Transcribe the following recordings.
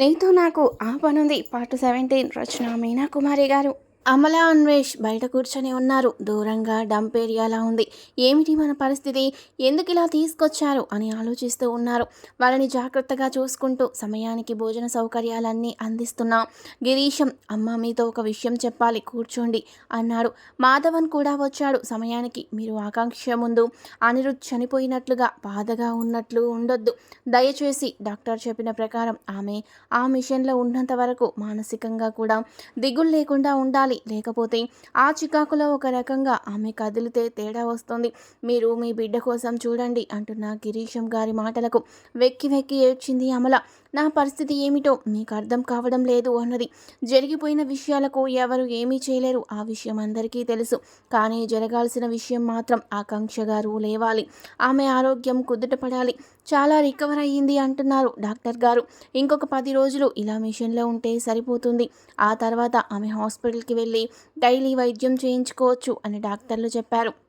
నీతో నాకు ఆ పనుంది. పార్ట్ సెవెంటీన్ రచన మీనా కుమారి గారు. అమల అన్వేష్ బయట కూర్చొని ఉన్నారు. దూరంగా డంప్ ఏరియాలా ఉంది. ఏమిటి మన పరిస్థితి? ఎందుకు ఇలా తీసుకొచ్చారు? అని ఆలోచిస్తూ ఉన్నారు. వాళ్ళని జాగ్రత్తగా చూసుకుంటూ సమయానికి భోజన సౌకర్యాలన్నీ అందిస్తున్నాం. గిరీశం అమ్మ మీతో ఒక విషయం చెప్పాలి కూర్చోండి అన్నాడు. మాధవన్ కూడా వచ్చాడు. సమయానికి మీరు ఆకాంక్ష ముందు. అనిరుద్ చనిపోయినట్లుగా బాధగా ఉన్నట్లు ఉండొద్దు. దయచేసి డాక్టర్ చెప్పిన ప్రకారం ఆమె ఆ మిషన్లో ఉన్నంత వరకు మానసికంగా కూడా దిగులు లేకుండా ఉండాలి. లేకపోతే ఆ చికాకులో ఒక రకంగా ఆమె కదిలితే తేడా వస్తుంది. మీరు మీ బిడ్డ కోసం చూడండి అంటున్న గిరీశం గారి మాటలకు వెక్కి వెక్కి ఏడ్చింది అమల. నా పరిస్థితి ఏమిటో మీకు అర్థం కావడం లేదు అన్నది. జరిగిపోయిన విషయాలకు ఎవరు ఏమీ చేయలేరు. ఆ విషయం అందరికీ తెలుసు. కానీ జరగాల్సిన విషయం మాత్రం ఆకాంక్ష గారు లేవాలి. ఆమె ఆరోగ్యం కుదుటపడాలి చాలా రికవర్ అయ్యింది అంటున్నారు డాక్టర్ గారు. ఇంకొక పది రోజులు ఇలా మిషన్లో ఉంటే సరిపోతుంది. ఆ తర్వాత ఆమె హాస్పిటల్కి వెళ్ళి డైలీ వైద్యం చేయించుకోవచ్చు అని డాక్టర్లు చెప్పారు.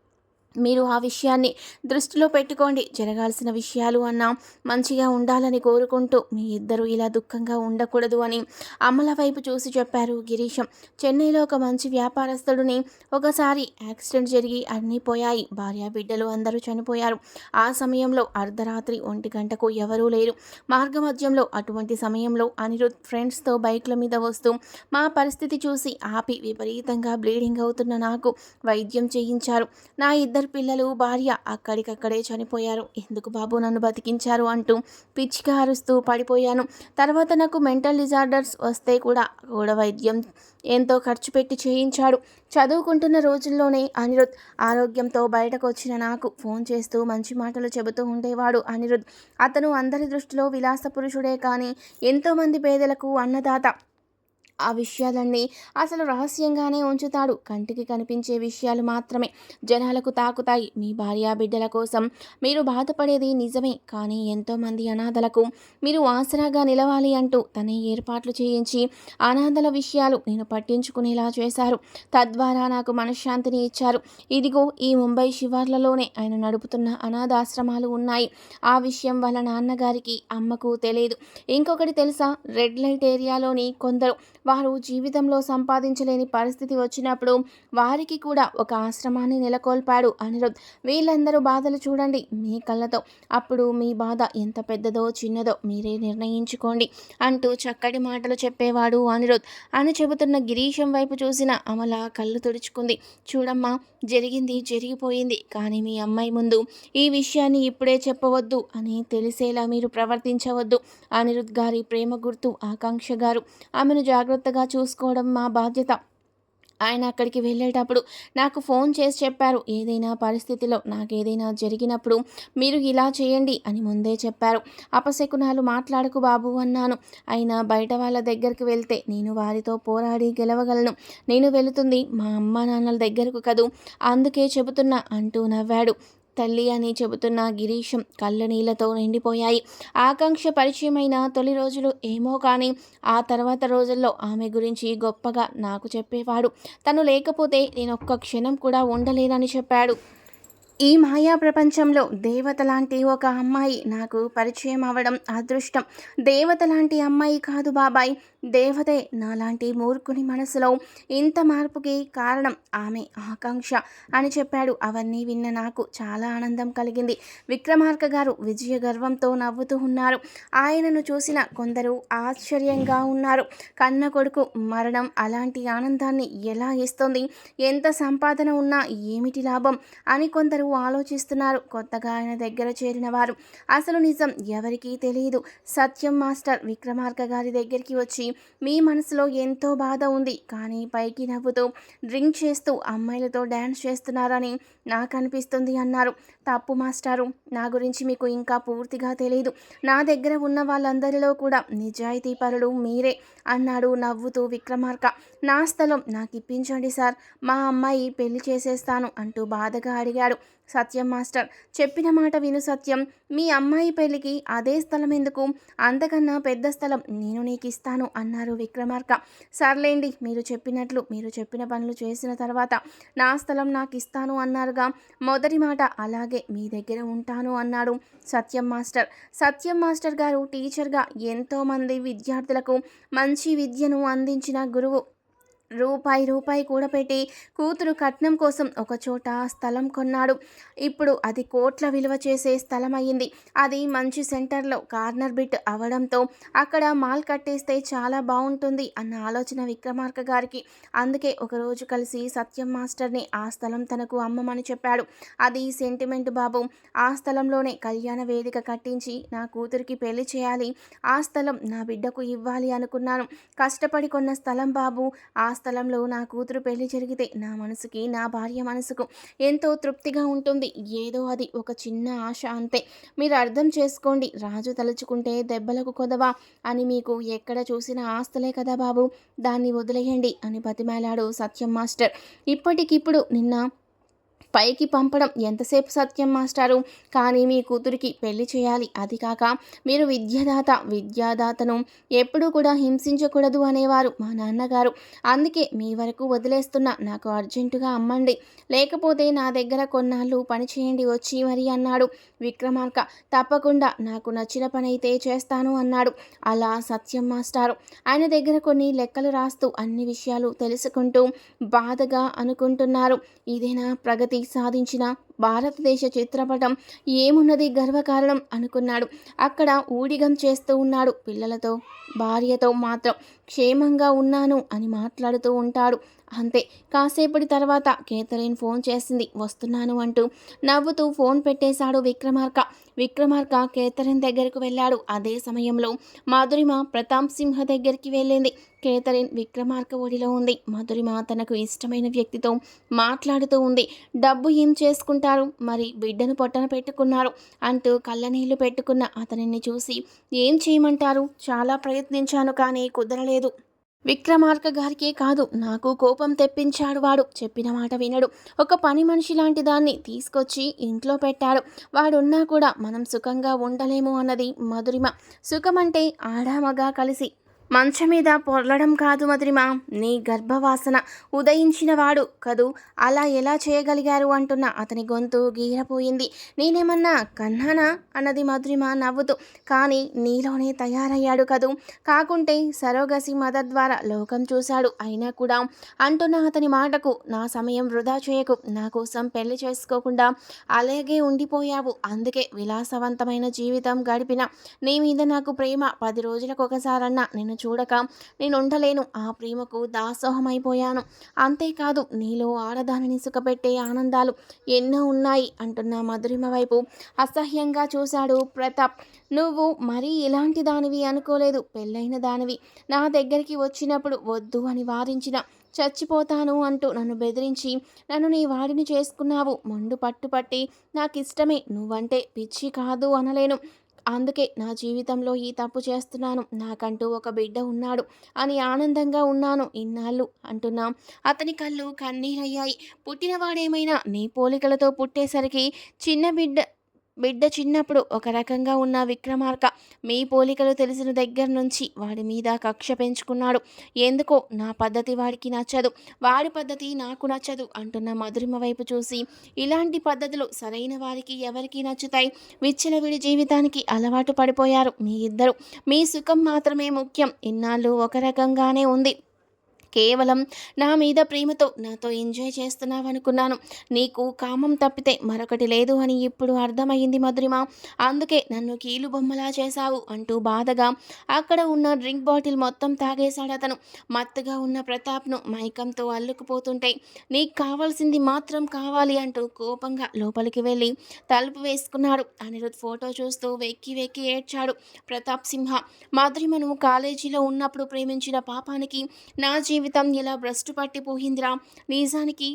మీరు ఆ విషయాన్ని దృష్టిలో పెట్టుకోండి. జరగాల్సిన విషయాలు అన్నా మంచిగా ఉండాలని కోరుకుంటూ మీ ఇద్దరు ఇలా దుఃఖంగా ఉండకూడదు అని అమల వైపు చూసి చెప్పారు గిరీశం. చెన్నైలో ఒక మంచి వ్యాపారస్తుడిని ఒకసారి యాక్సిడెంట్ జరిగి అన్నీ పోయాయి. భార్య బిడ్డలు అందరూ చనిపోయారు. ఆ సమయంలో అర్ధరాత్రి ఒంటి గంటకు ఎవరూ లేరు. మార్గమధ్యంలో అటువంటి సమయంలో అనిరుద్ ఫ్రెండ్స్తో బైక్ల మీద వస్తూ మా పరిస్థితి చూసి ఆపి విపరీతంగా బ్లీడింగ్ అవుతున్న నాకు వైద్యం చేయించారు. నా ఇద్దరు పిల్లలు భార్య అక్కడికక్కడే చనిపోయారు. ఎందుకు బాబు నన్ను బతికించారు అంటూ పిచ్చిగా అరుస్తూ పడిపోయాను. తర్వాత నాకు మెంటల్ డిజార్డర్స్ వస్తే కూడా కూడా వైద్యం ఎంతో ఖర్చు పెట్టి చేయించాడు. చదువుకుంటున్న రోజుల్లోనే అనిరుద్ ఆరోగ్యంతో బయటకు వచ్చిన నాకు ఫోన్ చేస్తూ మంచి మాటలు చెబుతూ ఉండేవాడు అనిరుద్. అతను అందరి దృష్టిలో విలాస పురుషుడే కానీ ఎంతోమంది పేదలకు అన్నదాత. ఆ విషయాలన్నీ అసలు రహస్యంగానే ఉంచుతాడు. కంటికి కనిపించే విషయాలు మాత్రమే జనాలకు తాకుతాయి. మీ భార్యా బిడ్డల కోసం మీరు బాధపడేది నిజమే. కానీ ఎంతోమంది అనాథలకు మీరు ఆసరాగా నిలవాలి అంటూ తనే ఏర్పాట్లు చేయించి అనాథల విషయాలు నేను పట్టించుకునేలా చేశారు. తద్వారా నాకు మనశ్శాంతిని ఇచ్చారు. ఇదిగో ఈ ముంబై శివార్లలోనే ఆయన నడుపుతున్న అనాథాశ్రమాలు ఉన్నాయి. ఆ విషయం వాళ్ళ నాన్నగారికి అమ్మకు తెలియదు. ఇంకొకటి తెలుసా? రెడ్ లైట్ ఏరియాలోని కొందరు వారు జీవితంలో సంపాదించలేని పరిస్థితి వచ్చినప్పుడు వారికి కూడా ఒక ఆశ్రమాన్ని నెలకొల్పాడు అనిరుద్. వీళ్ళందరూ బాధలు చూడండి మీ కళ్ళతో. అప్పుడు మీ బాధ ఎంత పెద్దదో చిన్నదో మీరే నిర్ణయించుకోండి అంటూ చక్కటి మాటలు చెప్పేవాడు అనిరుద్. అని చెబుతున్న గిరీశం వైపు చూసిన అమల కళ్ళు తుడుచుకుంది. చూడమ్మా జరిగింది జరిగిపోయింది. కానీ మీ అమ్మాయి ముందు ఈ విషయాన్ని ఇప్పుడే చెప్పవద్దు అని తెలిసేలా మీరు ప్రవర్తించవద్దు. అనిరుద్ గారి ప్రేమ గుర్తు ఆకాంక్ష గారు. ఆమెను జాగ్రత్తగా చూసుకోవడం మా బాధ్యత. ఆయన అక్కడికి వెళ్ళేటప్పుడు నాకు ఫోన్ చేసి చెప్పారు ఏదైనా పరిస్థితిలో నాకు ఏదైనా జరిగినప్పుడు మీరు ఇలా చేయండి అని ముందే చెప్పారు. అపశకునాలు మాట్లాడకు బాబు అన్నాను. అయినా బయట వాళ్ళ దగ్గరికి వెళ్తే నేను వారితో పోరాడి గెలవగలను. నేను వెళుతుంది మా అమ్మ నాన్నల దగ్గరకు కదూ అందుకే చెబుతున్నా అంటూ నవ్వాడు. తల్లి అని చెబుతున్న గిరీశం కళ్ళ నీళ్ళతో నిండిపోయాయి. ఆకాంక్ష పరిచయమైన తొలి రోజులు ఏమో కానీ ఆ తర్వాత రోజుల్లో ఆమె గురించి గొప్పగా నాకు చెప్పేవాడు. తను లేకపోతే నేను ఒక్క క్షణం కూడా ఉండలేనని చెప్పాడు. ఈ మాయా ప్రపంచంలో దేవత లాంటి ఒక అమ్మాయి నాకు పరిచయం అవ్వడం అదృష్టం. దేవత లాంటి అమ్మాయి కాదు బాబాయ్. దేవతే నాలాంటి మూర్ఖుని మనసులో ఇంత మార్పుకి కారణం ఆమె ఆకాంక్ష అని చెప్పాడు. అవన్నీ విన్న నాకు చాలా ఆనందం కలిగింది. విక్రమార్క గారు విజయ గర్వంతో నవ్వుతూ ఉన్నారు. ఆయనను చూసిన కొందరు ఆశ్చర్యంగా ఉన్నారు. కన్న కొడుకు మరణం అలాంటి ఆనందాన్ని ఎలా ఇస్తుంది? ఎంత సంపాదన ఉన్నా ఏమిటి లాభం? అని కొందరు ఆలోచిస్తున్నారు. కొత్తగా ఆయన దగ్గర చేరిన వారు అసలు నిజం ఎవరికీ తెలియదు సత్యం మాస్టర్ విక్రమార్క గారి దగ్గరికి వచ్చి మీ మనసులో ఎంతో బాధ ఉంది. కానీ పైకి నవ్వుతూ డ్రింక్ చేస్తూ అమ్మాయిలతో డ్యాన్స్ చేస్తున్నారని నాకు అనిపిస్తుంది అన్నారు. తప్పు మాస్టారు. నా గురించి మీకు ఇంకా పూర్తిగా తెలియదు నా దగ్గర ఉన్న వాళ్ళందరిలో కూడా నిజాయితీ పరుడు మీరే అన్నాడు నవ్వుతూ విక్రమార్క. నా స్థలం నాకు ఇప్పించండి సార్. మా అమ్మాయి పెళ్ళి చేసేస్తాను అంటూ బాధగా అడిగాడు. సత్యం మాస్టర్. చెప్పిన మాట విను సత్యం. మీ అమ్మాయి పెళ్ళికి అదే స్థలం ఎందుకు? అంతకన్నా పెద్ద స్థలం నేను నీకు ఇస్తాను అన్నారు విక్రమార్క. సర్లేండి మీరు చెప్పినట్లు మీరు చెప్పిన పనులు చేసిన తర్వాత నా స్థలం నాకు ఇస్తాను అన్నారుగా. మొదటి మాట అలాగే మీ దగ్గర ఉంటాను అన్నాడు సత్యం మాస్టర్. సత్యం మాస్టర్ గారు టీచర్గా ఎంతోమంది విద్యార్థులకు మంచి విద్యను అందించిన గురువు రూపాయి రూపాయి కూడపెట్టి కూతురు కట్నం కోసం ఒకచోట స్థలం కొన్నాడు. ఇప్పుడు అది కోట్ల విలువ చేసే స్థలం అయ్యింది అది మంచి సెంటర్లో కార్నర్ బిట్ అవడంతో అక్కడ మాల్ కట్టేస్తే చాలా బాగుంటుంది అన్న ఆలోచన విక్రమార్క గారికి. అందుకే ఒకరోజు కలిసి సత్యం మాస్టర్ని ఆ స్థలం తనకు అమ్మమని చెప్పాడు. అది సెంటిమెంట్ బాబు. ఆ స్థలంలోనే కళ్యాణ వేదిక కట్టించి నా కూతురికి పెళ్ళి చేయాలి. ఆ స్థలం నా బిడ్డకు ఇవ్వాలి అనుకున్నాను. కష్టపడి కొన్న స్థలం బాబు. ఆ స్థలంలో నా కూతురు పెళ్ళి జరిగితే నా మనసుకి నా భార్య మనసుకు ఎంతో తృప్తిగా ఉంటుంది. ఏదో అది ఒక చిన్న ఆశ అంతే. మీరు అర్థం చేసుకోండి. రాజు తలుచుకుంటే దెబ్బలకు కొదవా అని మీకు ఎక్కడ చూసిన ఆస్తులే కదా బాబు? దాన్ని వదిలేయండి అని బతిమేలాడు సత్యం మాస్టర్. ఇప్పటికిప్పుడు నిన్న పైకి పంపడం ఎంతసేపు సత్యం మాస్టారు? కానీ మీ కూతురికి పెళ్ళి చేయాలి. అది కాక మీరు విద్యాదాత విద్యాదాతను ఎప్పుడూ కూడా హింసించకూడదు అనేవారు మా నాన్నగారు. అందుకే మీ వరకు వదిలేస్తున్నా. నాకు అర్జెంటుగా అమ్మండి. లేకపోతే నా దగ్గర కొన్నాళ్ళు పని చేయండి వచ్చి మరి అన్నాడు. విక్రమార్క తప్పకుండా నాకు నచ్చిన పని అయితే చేస్తాను అన్నాడు. అలా సత్యం మాస్టారు. ఆయన దగ్గర కొన్ని లెక్కలు రాస్తూ అన్ని విషయాలు తెలుసుకుంటూ బాధగా అనుకుంటున్నారు. ఇదేనా ప్రగతి సాధించిన భారతదేశ చిత్రపటం ఏమున్నది గర్వకారణం అనుకున్నాడు. అక్కడ ఊడిగం చేస్తూ ఉన్నాడు పిల్లలతో భార్యతో మాత్రం క్షేమంగా ఉన్నాను అని మాట్లాడుతూ ఉంటాడు. అంతే కాసేపటి తర్వాత కేథరిన్ ఫోన్ చేసింది. వస్తున్నాను అంటూ నవ్వుతూ ఫోన్ పెట్టేశాడు విక్రమార్క. విక్రమార్క కేథరిన్ దగ్గరకు వెళ్ళాడు. అదే సమయంలో మాధురిమ ప్రతాప్ సింహ దగ్గరికి వెళ్ళింది. కేథరిన్ విక్రమార్క ఒడిలో ఉంది. మధురిమ తనకు ఇష్టమైన వ్యక్తితో మాట్లాడుతూ ఉంది. డబ్బు ఏం చేసుకుంటారు మరి బిడ్డను పొట్టన పెట్టుకున్నారు. అంటూ కళ్ళనీళ్ళు పెట్టుకున్న అతనిని చూసి ఏం చేయమంటారు? చాలా ప్రయత్నించాను కానీ కుదరలేదు. విక్రమార్క గారికే కాదు నాకు కోపం తెప్పించాడు వాడు. చెప్పిన మాట వినడు. ఒక పని మనిషి లాంటి దాన్ని తీసుకొచ్చి ఇంట్లో పెట్టాడు. వాడున్నా కూడా మనం సుఖంగా ఉండలేము అన్నది మధురిమ. సుఖమంటే ఆడామగా కలిసి మంచం మీద పొరలడం కాదు మధురిమ. నీ గర్భవాసన ఉదయించినవాడు కదూ? అలా ఎలా చేయగలిగారు? అంటున్న అతని గొంతు గీరపోయింది. నేనేమన్నా కన్నానా? అన్నది మధురిమ నవ్వుతూ. కానీ నీలోనే తయారయ్యాడు కదూ? కాకుంటే సరోగసి మదర్ ద్వారా లోకం చూశాడు అయినా కూడా. అంటున్న అతని మాటకు నా సమయం వృధా చేయకు. నా కోసం పెళ్ళి చేసుకోకుండా అలాగే ఉండిపోయావు. అందుకే విలాసవంతమైన జీవితం గడిపిన. నీ మీద నాకు ప్రేమ. పది రోజులకు ఒకసారన్నా నేను చూడక నేను ఉండలేను. ఆ ప్రేమకు దాసోహమైపోయాను. అంతేకాదు నీలో ఆడదానిని సుఖపెట్టే ఆనందాలు ఎన్నో ఉన్నాయి అంటున్న మధురిమ వైపు అసహ్యంగా చూశాడు ప్రతాప్. నువ్వు మరీ ఇలాంటి దానివి అనుకోలేదు. పెళ్ళైన దానివి. నా దగ్గరికి వచ్చినప్పుడు వద్దు అని వారించిన చచ్చిపోతాను అంటూ నన్ను బెదిరించి నన్ను నీ వాడిని చేసుకున్నావు. మొండు పట్టుపట్టి నాకు ఇష్టమే నువ్వంటే పిచ్చి కాదు అనలేను. అందుకే నా జీవితంలో ఈ తప్పు చేస్తున్నాను. నాకంటూ ఒక బిడ్డ ఉన్నాడు. అని ఆనందంగా ఉన్నాను ఇన్నాళ్ళు అంటున్నాం. అతని కళ్ళు కన్నీరయ్యాయి. పుట్టినవాడేమైనా నీ పోలికలతో పుట్టేసరికి చిన్న బిడ్డ బిడ్డ చిన్నప్పుడు ఒక రకంగా ఉన్న విక్రమార్క మీ పోలికలు తెలిసిన దగ్గర నుంచి వాడి మీద కక్ష పెంచుకున్నాడు. ఎందుకో నా పద్ధతి వాడికి నచ్చదు. వాడి పద్ధతి నాకు నచ్చదు అంటున్న మధురిమ వైపు చూసి ఇలాంటి పద్ధతులు సరైన వారికి ఎవరికి నచ్చుతాయి? విచ్చలవిడి జీవితానికి అలవాటు పడిపోయారు మీ ఇద్దరు. మీ సుఖం మాత్రమే ముఖ్యం. ఇన్నాళ్ళు ఒక రకంగానే ఉంది. కేవలం నా మీద ప్రేమతో నాతో ఎంజాయ్ చేస్తున్నావు అనుకున్నాను నీకు కామం తప్పితే మరొకటి లేదు అని ఇప్పుడు అర్థమైంది మధురిమ. అందుకే నన్ను కీలు బొమ్మలా చేశావు అంటూ బాధగా అక్కడ ఉన్న డ్రింక్ బాటిల్ మొత్తం తాగేశాడు అతను. మత్తుగా ఉన్న ప్రతాప్ను మైకంతో అల్లుకుపోతుంటే నీకు కావాల్సింది మాత్రం కావాలి అంటూ కోపంగా లోపలికి వెళ్ళి తలుపు వేసుకున్నాడు. అనిరుద్ ఫోటో చూస్తూ వెక్కి వెక్కి ఏడ్చాడు. ప్రతాప్ సింహ మధురిమను కాలేజీలో ఉన్నప్పుడు ప్రేమించిన పాపానికి నా జీవితం జీవితం ఇలా భ్రష్టు పట్టిపోయిందిరా? నిజానికి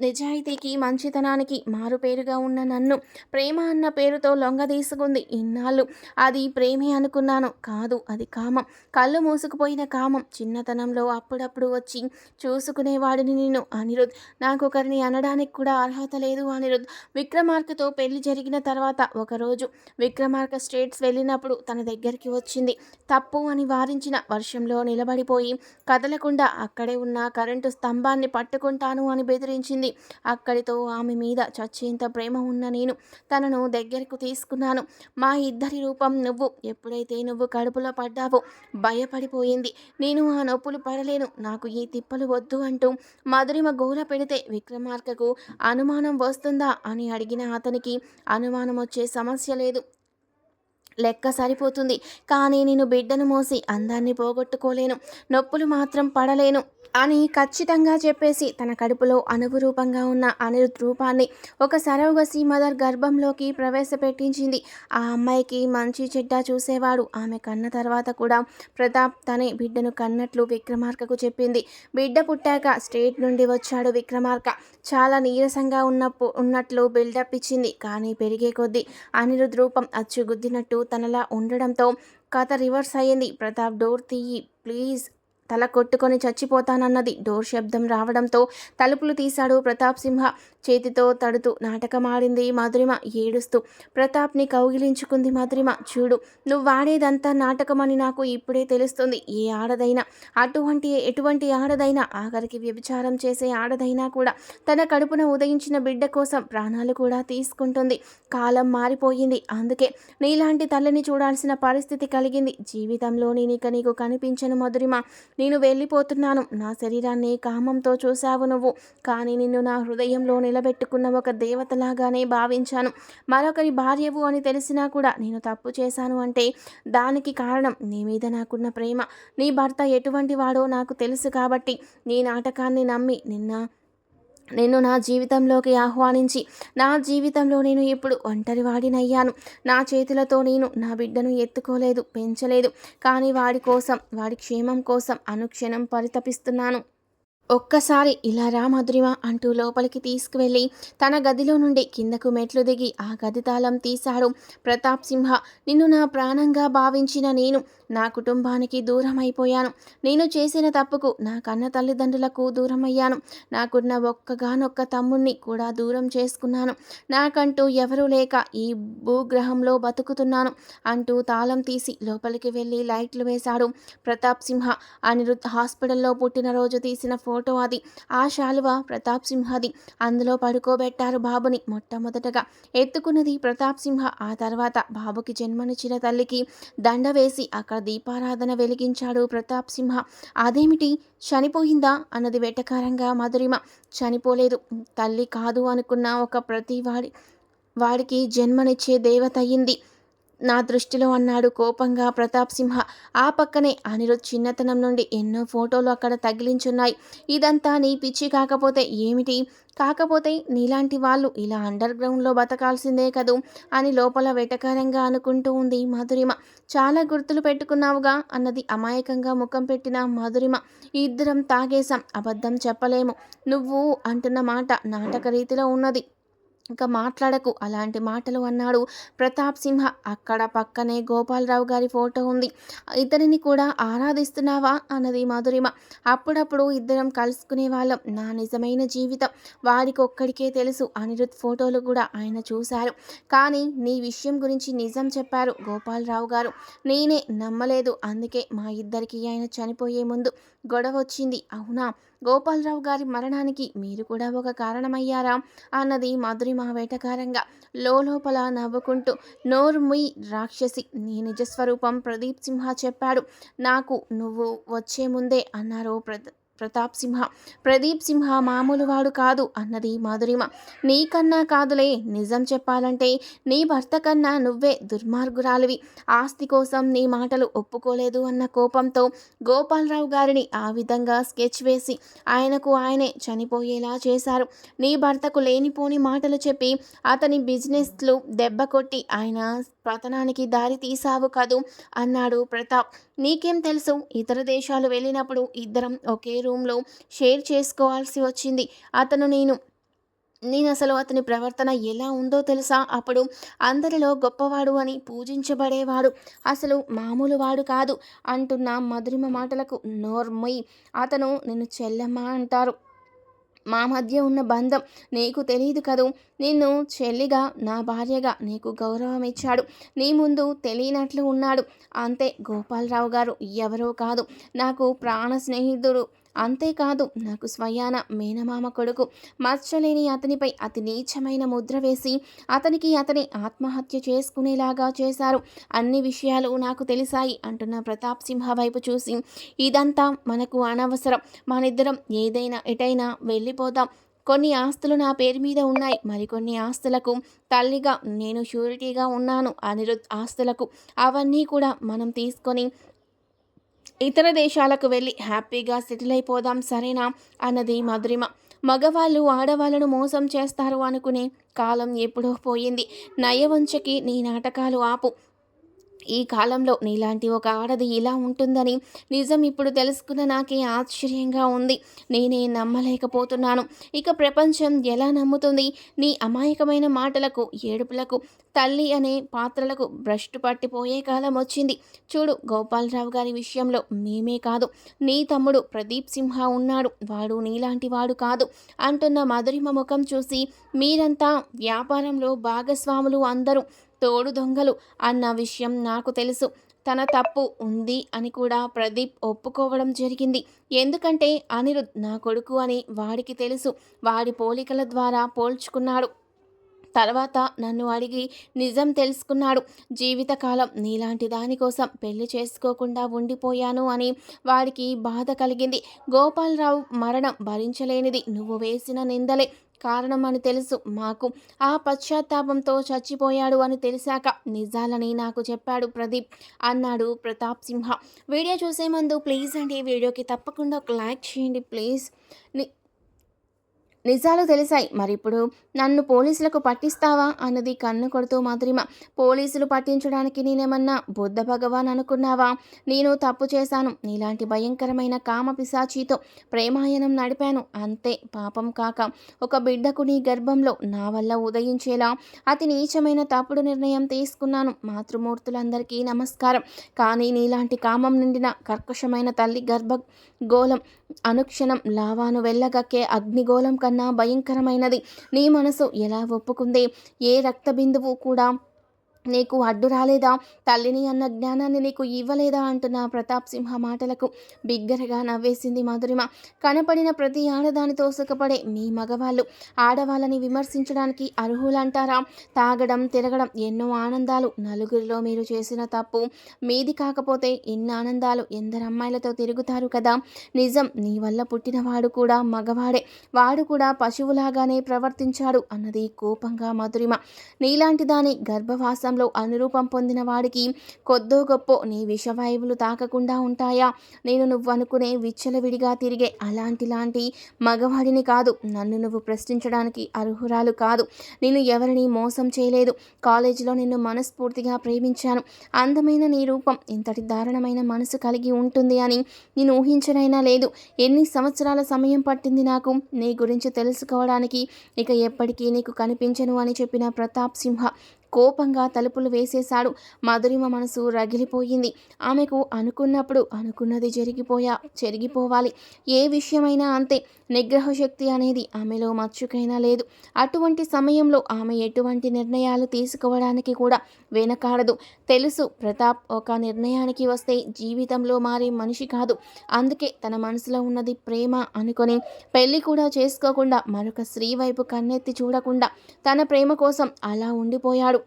నిజాయితీకి మంచితనానికి మారుపేరుగా ఉన్న నన్ను ప్రేమ అన్న పేరుతో లొంగ తీసుకుంది ఇన్నాళ్ళు. అది ప్రేమే అనుకున్నాను. కాదు అది కామం. కళ్ళు మూసుకుపోయిన కామం. చిన్నతనంలో అప్పుడప్పుడు వచ్చి చూసుకునేవాడిని నేను అనిరుద్. నాకు ఒకరిని అనడానికి కూడా అర్హత లేదు అనిరుద్. విక్రమార్కతో పెళ్ళి జరిగిన తర్వాత ఒకరోజు విక్రమార్క స్టేట్స్ వెళ్ళినప్పుడు తన దగ్గరికి వచ్చింది. తప్పు అని వారించిన వర్షంలో నిలబడిపోయి కదలకుండా అక్కడే ఉన్న కరెంటు స్తంభాన్ని పట్టుకుంటాను అని బెదిరించింది. అక్కడితో ఆమె మీద చచ్చేంత ప్రేమ ఉన్న నేను తనను దగ్గరకు తీసుకున్నాను. మా ఇద్దరి రూపం నువ్వు ఎప్పుడైతే నువ్వు కడుపులో పడ్డావో భయపడిపోయింది. నేను ఆ నొప్పులు పడలేను. నాకు ఈ తిప్పలు వద్దు అంటూ మధురిమ గోల పెడితే విక్రమార్కకు అనుమానం వస్తుందా అని అడిగిన అతనికి అనుమానం వచ్చే సమస్య లేదు. లెక్క సరిపోతుంది. కానీ నేను బిడ్డను మోసి అందాన్ని పోగొట్టుకోలేను. నొప్పులు మాత్రం పడలేను అని ఖచ్చితంగా చెప్పేసి తన కడుపులో అనుభరూపంగా ఉన్న అనిరుద్ రూపాన్ని ఒక సరోగసి మదర్ గర్భంలోకి ప్రవేశపెట్టించింది. ఆ అమ్మాయికి మంచి చెడ్డ చూసేవాడు. ఆమె కన్న తర్వాత కూడా ప్రతాప్ తనే బిడ్డను కన్నట్లు విక్రమార్కకు చెప్పింది. బిడ్డ పుట్టాక స్టేట్ నుండి వచ్చాడు విక్రమార్క. చాలా నీరసంగా ఉన్నప్పు ఉన్నట్లు బిల్డప్ ఇచ్చింది. కానీ పెరిగే కొద్దీ అనిరుద్ రూపం అచ్చుగుద్దినట్టు తనలా ఉండడంతో కథ రివర్స్ అయ్యింది. ప్రతాప్ డోర్ తీయి. ప్లీజ్ తల కొట్టుకొని చచ్చిపోతానన్నది డోర్ శబ్దం రావడంతో తలుపులు తీశాడు ప్రతాప్ సింహ. చేతితో తడుతూ నాటకమాడింది మధురిమ. ఏడుస్తూ ప్రతాప్ని కౌగిలించుకుంది మధురిమ. చూడు నువ్వాడేదంతా నాటకమని నాకు ఇప్పుడే తెలుస్తుంది. ఏ ఆడదైనా అటువంటి ఎటువంటి ఆడదైనా ఆఖరికి వ్యభిచారం చేసే ఆడదైనా కూడా తన కడుపున ఉదయించిన బిడ్డ కోసం ప్రాణాలు కూడా తీసుకుంటుంది. కాలం మారిపోయింది. అందుకే నీలాంటి తల్లిని చూడాల్సిన పరిస్థితి కలిగింది. జీవితంలో నేను ఇక నీకు కనిపించను మధురిమ. నేను వెళ్ళిపోతున్నాను. నా శరీరాన్ని కామంతో చూశావు నువ్వు. కానీ నిన్ను నా హృదయంలో నిలబెట్టుకున్న ఒక దేవతలాగానే భావించాను. మరొకరి భార్యవు అని తెలిసినా కూడా నేను తప్పు చేశాను అంటే దానికి కారణం నీ మీద నాకున్న ప్రేమ. నీ భర్త ఎటువంటి వాడో నాకు తెలుసు కాబట్టి నీ నాటకాన్ని నమ్మి నిన్న నేను నా జీవితంలోకి ఆహ్వానించి నా జీవితంలో నేను ఇప్పుడు ఒంటరి వాడినయ్యాను. నా చేతులతో నేను నా బిడ్డను ఎత్తుకోలేదు పెంచలేదు. కానీ వాడి కోసం వాడి క్షేమం కోసం అనుక్షణం పరితపిస్తున్నాను. ఒక్కసారి ఇలా రా మధురిమ అంటూ లోపలికి తీసుకువెళ్ళి తన గదిలో నుండి కిందకు మెట్లు దిగి ఆ గది తాళం తీశాడు. ప్రతాప్ సింహ నిన్ను నా ప్రాణంగా భావించిన నేను నా కుటుంబానికి దూరం అయిపోయాను నేను చేసిన తప్పుకు నా కన్న తల్లిదండ్రులకు దూరం అయ్యాను నాకున్న ఒక్కగానొక్క తమ్ముణ్ణి కూడా దూరం చేసుకున్నాను. నాకంటూ ఎవరూ లేక ఈ భూగ్రహంలో బతుకుతున్నాను అంటూ తాళం తీసి లోపలికి వెళ్ళి లైట్లు వేశాడు. ప్రతాప్ సింహ అనిరుద్ హాస్పిటల్లో పుట్టినరోజు తీసిన ఫోటో ఫోటో అది. ఆ శాలువ ప్రతాప్ సింహది. అందులో పడుకోబెట్టారు బాబుని మొట్టమొదటగా. ఎత్తుకున్నది ప్రతాప్ సింహ. ఆ తర్వాత బాబుకి జన్మనిచ్చిన తల్లికి దండ వేసి అక్కడ దీపారాధన వెలిగించాడు ప్రతాప్ సింహ. అదేమిటి? చనిపోయిందా? అన్నది వెటకారంగా మధురిమ. చనిపోలేదు. తల్లి కాదు అనుకున్న ఒక ప్రతి వాడి వాడికి జన్మనిచ్చే దేవత అయింది. నా దృష్టిలో అన్నాడు కోపంగా ప్రతాప్ సింహ. ఆ పక్కనే అనిరుద్ చిన్నతనం నుండి ఎన్నో ఫోటోలు అక్కడ తగిలించున్నాయి. ఇదంతా నీ పిచ్చి కాకపోతే ఏమిటి? కాకపోతే నీలాంటి వాళ్ళు ఇలా అండర్ గ్రౌండ్లో బతకాల్సిందే కదూ? అని లోపల వెటకారంగా అనుకుంటూ ఉంది మధురిమ. చాలా గుర్తులు పెట్టుకున్నావుగా అన్నది అమాయకంగా ముఖం పెట్టిన మధురిమ. ఇద్దరం తాగేశాం. అబద్ధం చెప్పలేము. నువ్వు అంటున్న మాట నాటక రీతిలో ఉన్నది. ఇంకా మాట్లాడకు. అలాంటి మాటలు అన్నాడు ప్రతాప్ సింహ. అక్కడ పక్కనే గోపాలరావు గారి ఫోటో ఉంది. ఇతనిని కూడా ఆరాధిస్తున్నావా? అన్నది మధురిమ. అప్పుడప్పుడు ఇద్దరం కలుసుకునే వాళ్ళం. నా నిజమైన జీవితం వారికి ఒక్కడికే తెలుసు. అనిరుద్ ఫోటోలు కూడా ఆయన చూశారు. కానీ నీ విషయం గురించి నిజం చెప్పారు గోపాలరావు గారు. నేనే నమ్మలేదు. అందుకే మా ఇద్దరికి ఆయన చనిపోయే ముందు గొడవ వచ్చింది. అవునా? గోపాలరావు గారి మరణానికి మీరు కూడా ఒక కారణమయ్యారా? అన్నది మధురి మా వేటకారంగా లోపల నవ్వుకుంటూ నోరు రాక్షసి. నీ నిజస్వరూపం ప్రదీప్ సింహ చెప్పాడు. నాకు నువ్వు వచ్చే ముందే అన్నారు ప్రద ప్రతాప్ సింహ. ప్రదీప్ సింహ మామూలు వాడు కాదు అన్నది మాధురిమ. నీకన్నా కాదులే నిజం చెప్పాలంటే నీ భర్త కన్నా నువ్వే దుర్మార్గురాలివి. ఆస్తి కోసం నీ మాటలు ఒప్పుకోలేదు అన్న కోపంతో గోపాలరావు గారిని ఆ విధంగా స్కెచ్ వేసి ఆయనకు ఆయనే చనిపోయేలా చేశారు. నీ భర్తకు లేనిపోని మాటలు చెప్పి అతని బిజినెస్లు దెబ్బ కొట్టి ఆయన పతనానికి దారి తీసావు కదూ అన్నాడు ప్రతాప్. నీకేం తెలుసు? ఇతర దేశాలు వెళ్ళినప్పుడు ఇద్దరం ఒకే రూమ్లో షేర్ చేసుకోవాల్సి వచ్చింది. అతను నేను నేను అసలు అతని ప్రవర్తన ఎలా ఉందో తెలుసా? అప్పుడు అందరిలో గొప్పవాడు అని పూజించబడేవాడు. అసలు మామూలు వాడు కాదు అంటున్న మధురిమ మాటలకు నోర్మొయ్ అతను నిన్ను చెల్లెమ్మ అంటారు. మా మధ్య ఉన్న బంధం నీకు తెలియదు కదూ? నిన్ను చెల్లిగా నా భార్యగా నీకు గౌరవం ఇచ్చాడు. నీ ముందు తెలియనట్లు ఉన్నాడు. అంతే గోపాలరావు గారు ఎవరో కాదు. నాకు ప్రాణ స్నేహితుడు అంతేకాదు నాకు స్వయాన మేనమామ కొడుకు. మర్చలేని అతనిపై అతి నీచమైన ముద్ర వేసి అతనికి అతని ఆత్మహత్య చేసుకునేలాగా చేశారు. అన్ని విషయాలు నాకు తెలిసాయి అంటున్న ప్రతాప్ సింహ వైపు చూసి. ఇదంతా మనకు అనవసరం. మనిద్దరం ఏదైనా ఎటైనా వెళ్ళిపోదాం. కొన్ని ఆస్తులు నా పేరు మీద ఉన్నాయి. మరికొన్ని ఆస్తులకు తల్లిగా నేను షూరిటీగా ఉన్నాను. అనిరుద్ ఆస్తులకు అవన్నీ కూడా మనం తీసుకొని ఇతర దేశాలకు వెళ్ళి హ్యాపీగా సెటిల్ అయిపోదాం సరేనా? అన్నది మధురిమ. మగవాళ్ళు ఆడవాళ్ళను మోసం చేస్తారు అనుకునే కాలం ఎప్పుడో పోయింది. నయవంచకి నీ నాటకాలు ఆపు. ఈ కాలంలో నీలాంటి ఒక ఆడది ఇలా ఉంటుందని నిజం ఇప్పుడు తెలుసుకున్న నాకే ఆశ్చర్యంగా ఉంది. నేనే నమ్మలేకపోతున్నాను. ఇక ప్రపంచం ఎలా నమ్ముతుంది? నీ అమాయకమైన మాటలకు ఏడుపులకు తల్లి అనే పాత్రలకు భ్రష్టు పట్టిపోయే కాలం వచ్చింది. చూడు గోపాలరావు గారి విషయంలో మేమే కాదు. నీ తమ్ముడు ప్రదీప్ సింహ ఉన్నాడు. వాడు నీలాంటి వాడు కాదు. అంటున్న మధురిమ ముఖం చూసి మీరంతా వ్యాపారంలో భాగస్వాములు అందరూ. తోడు దొంగలు అన్న విషయం నాకు తెలుసు. తన తప్పు ఉంది అని కూడా ప్రదీప్ ఒప్పుకోవడం జరిగింది. ఎందుకంటే అనిరుద్ నా కొడుకు అని వాడికి తెలుసు. వాడి పోలికల ద్వారా పోల్చుకున్నాడు. తర్వాత నన్ను అడిగి నిజం తెలుసుకున్నాడు. జీవితకాలం నీలాంటి దానికోసం పెళ్ళి చేసుకోకుండా ఉండిపోయాను అని వాడికి బాధ కలిగింది. గోపాలరావు మరణం భరించలేనిది నువ్వు వేసిన నిందలే. కారణం అని తెలుసు. మాకు ఆ పశ్చాత్తాపంతో చచ్చిపోయాడు అని తెలిసాక నిజాలని నాకు చెప్పాడు ప్రదీప్. అన్నాడు ప్రతాప్ సింహ. వీడియో చూసే ముందు ప్లీజ్ అండి వీడియోకి తప్పకుండా ఒక లైక్ చేయండి. ప్లీజ్. నిజాలు తెలిసాయి. మరి ఇప్పుడు నన్ను పోలీసులకు పట్టిస్తావా? అన్నది కన్ను కొడుతూ మధురిమ పోలీసులు పట్టించడానికి నేనేమన్నా బుద్ధ భగవాన్ అనుకున్నావా? నేను తప్పు చేశాను. నీలాంటి భయంకరమైన కామ పిశాచీతో ప్రేమాయణం నడిపాను. అంతే పాపం కాక ఒక బిడ్డకు నీ గర్భంలో నా వల్ల ఉదయించేలా అతి నీచమైన తప్పుడు నిర్ణయం తీసుకున్నాను. మాతృమూర్తులందరికీ నమస్కారం. కానీ నీలాంటి కామం నిండిన కర్కశమైన తల్లి గర్భ గోళం అనుక్షణం లావాను వెళ్ళగక్కే అగ్నిగోళం కన్నా భయంకరమైనది. నీ మనసు ఎలా ఒప్పుకుంది? ఏ రక్త బిందువు కూడా నీకు అడ్డు రాలేదా? తల్లిని అన్న జ్ఞానాన్ని నీకు ఇవ్వలేదా? అంటున్న ప్రతాప్ సింహ మాటలకు బిగ్గరగా నవ్వేసింది మధురిమ. కనపడిన ప్రతి ఆడదానితో సుఖపడే మీ మగవాళ్ళు ఆడవాళ్ళని విమర్శించడానికి అర్హులంటారా? తాగడం తిరగడం ఎన్నో ఆనందాలు నలుగురిలో మీరు చేసిన తప్పు. మీది కాకపోతే ఎన్ని ఆనందాలు ఎందరు అమ్మాయిలతో తిరుగుతారు కదా? నిజం నీ వల్ల పుట్టినవాడు కూడా మగవాడే. వాడు కూడా పశువులాగానే ప్రవర్తించాడు అన్నది కోపంగా మధురిమ. నీలాంటి దాని గర్భవాసం జీవితంలో అనురూపం పొందిన వాడికి కొద్దో గొప్ప నీ విషవాయువులు తాకకుండా ఉంటాయా? నేను నువ్వు అనుకునే విచ్చలవిడిగా తిరిగే అలాంటి లాంటి మగవాడిని కాదు. నన్ను నువ్వు ప్రశ్నించడానికి అర్హురాలు కాదు. నేను ఎవరిని మోసం చేయలేదు. కాలేజీలో నిన్ను మనస్ఫూర్తిగా ప్రేమించాను. అందమైన నీ రూపం ఇంతటి దారుణమైన మనసు కలిగి ఉంటుంది అని నేను ఊహించనైనా లేదు. ఎన్ని సంవత్సరాల సమయం పట్టింది నాకు? నీ గురించి తెలుసుకోవడానికి ఇక ఎప్పటికీ నీకు కనిపించను అని చెప్పిన ప్రతాప్ సింహ కోపంగా తలుపులు వేసేశాడు. మధురిమ మనసు రగిలిపోయింది. ఆమెకు అనుకున్నప్పుడు అనుకున్నది జరిగిపోయా జరిగిపోవాలి. ఏ విషయమైనా అంతే. నిగ్రహ శక్తి అనేది ఆమెలో మచ్చుకైనా లేదు. అటువంటి సమయంలో ఆమె ఎటువంటి నిర్ణయాలు తీసుకోవడానికి కూడా వెనకాడదు. తెలుసు ప్రతాప్ ఒక నిర్ణయానికి వస్తే జీవితంలో మారే మనిషి కాదు. అందుకే తన మనసులో ఉన్నది ప్రేమ అనుకొని పెళ్ళి కూడా చేసుకోకుండా మరొక స్త్రీ వైపు కన్నెత్తి చూడకుండా తన ప్రేమ కోసం అలా ఉండిపోయాడు.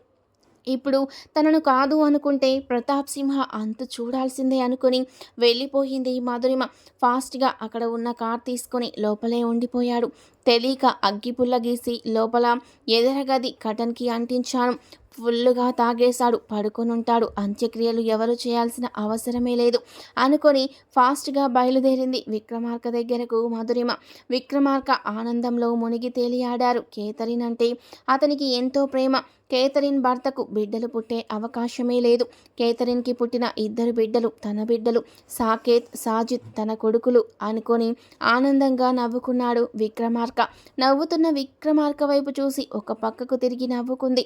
ఇప్పుడు తనను కాదు అనుకుంటే ప్రతాప్ సింహ అంత చూడాల్సిందే అనుకుని వెళ్ళిపోయింది మధురిమ. ఫాస్ట్గా అక్కడ ఉన్న కార్ తీసుకొని లోపలే ఉండిపోయాడు. తెలియక అగ్గిపుల్ల గీసి లోపల ఎదరగది కటన్కి అంటించాను. ఫుల్లుగా తాగేశాడు పడుకొని ఉంటాడు అంత్యక్రియలు ఎవరు చేయాల్సిన అవసరమే లేదు. అనుకొని ఫాస్ట్గా బయలుదేరింది విక్రమార్క దగ్గరకు మధురిమ. విక్రమార్క ఆనందంలో మునిగి తేలియాడారు. కేతరిన్ అంటే అతనికి ఎంతో ప్రేమ. కేథరిన్ భర్తకు బిడ్డలు పుట్టే అవకాశమే లేదు. కేతరిన్కి పుట్టిన ఇద్దరు బిడ్డలు తన బిడ్డలు సాకేత్ సాజిద్ తన కొడుకులు అనుకొని ఆనందంగా నవ్వుకున్నాడు విక్రమార్క. నవ్వుతున్న విక్రమార్క వైపు చూసి ఒక పక్కకు తిరిగి నవ్వుకుంది.